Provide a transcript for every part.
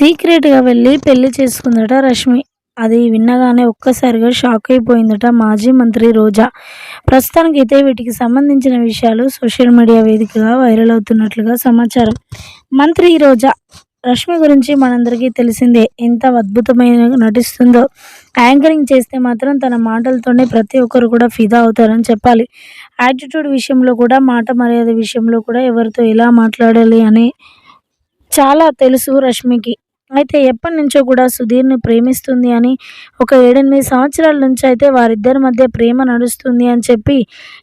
సీక్రెట్‌గా వెళ్ళి పెళ్ళి చేసుకుందట రష్మి. అది విన్నగానే ఒక్కసారిగా షాక్ అయిపోయిందట మాజీ మంత్రి రోజా. ప్రస్తుతానికైతే వీటికి సంబంధించిన విషయాలు సోషల్ మీడియా వేదికగా వైరల్ అవుతున్నట్లుగా సమాచారం. మంత్రి రోజా రష్మి గురించి మనందరికీ తెలిసిందే. ఎంత అద్భుతమైన నటిస్తుందో. యాంకరింగ్ చేస్తే మాత్రం తన మాటలతోనే ప్రతి ఒక్కరు కూడా ఫిదా అవుతారని చెప్పాలి. యాటిట్యూడ్ విషయంలో కూడా మాట మర్యాద విషయంలో కూడా ఎవరితో ఎలా మాట్లాడాలి అని చాలా తెలుసు రష్మికి. అయితే ఎప్పటి నుంచో కూడా సుధీర్‌ని ప్రేమిస్తుంది అని ఒక 7, 8 సంవత్సరాల నుంచి అయితే వారిద్దరి మధ్య ప్రేమ నడుస్తుంది అని చెప్పి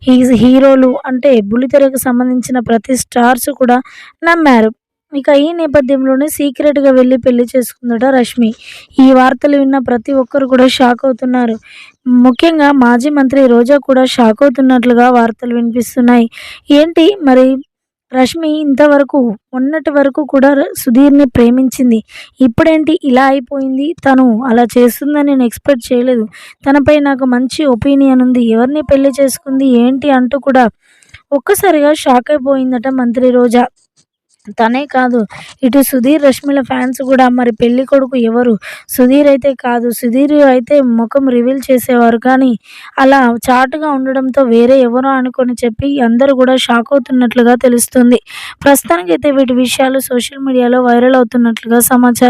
ఈ హీరోలు అంటే బుల్లితెరకు సంబంధించిన ప్రతి స్టార్స్ కూడా నమ్మారు. ఇక ఈ నేపథ్యంలోనే సీక్రెట్‌గా వెళ్ళి పెళ్ళి చేసుకుందట రష్మి. ఈ వార్తలు విన్న ప్రతి ఒక్కరు కూడా షాక్ అవుతున్నారు. ముఖ్యంగా మాజీ మంత్రి రోజా కూడా షాక్ అవుతున్నట్లుగా వార్తలు వినిపిస్తున్నాయి. ఏంటి మరి రష్మి ఇంతవరకు మొన్నటి వరకు కూడా ర సుధీర్‌ని ప్రేమించింది. ఇప్పుడేంటి ఇలా అయిపోయింది. తను అలా చేస్తుందని నేను ఎక్స్‌పెక్ట్ చేయలేదు. తనపై నాకు మంచి ఒపీనియన్ ఉంది. ఎవరిని పెళ్ళి చేసుకుంది ఏంటి అంటూ కూడా ఒక్కసారిగా షాక్ అయిపోయిందట మంత్రి రోజా. తనే కాదు ఇటు సుధీర్, రష్మిల ఫ్యాన్స్ కూడా మరి పెళ్ళికొడుకు ఎవరు? సుధీర్ అయితే కాదు. సుధీర్ అయితే ముఖం రివీల్ చేసేవారు. కానీ అలా చాటుగా ఉండడంతో వేరే ఎవరో అనుకొని చెప్పి అందరూ కూడా షాక్ అవుతున్నట్లుగా తెలుస్తుంది. ప్రస్తుతానికైతే వీటి విషయాలు సోషల్ మీడియాలో వైరల్ అవుతున్నట్లుగా సమాచారం.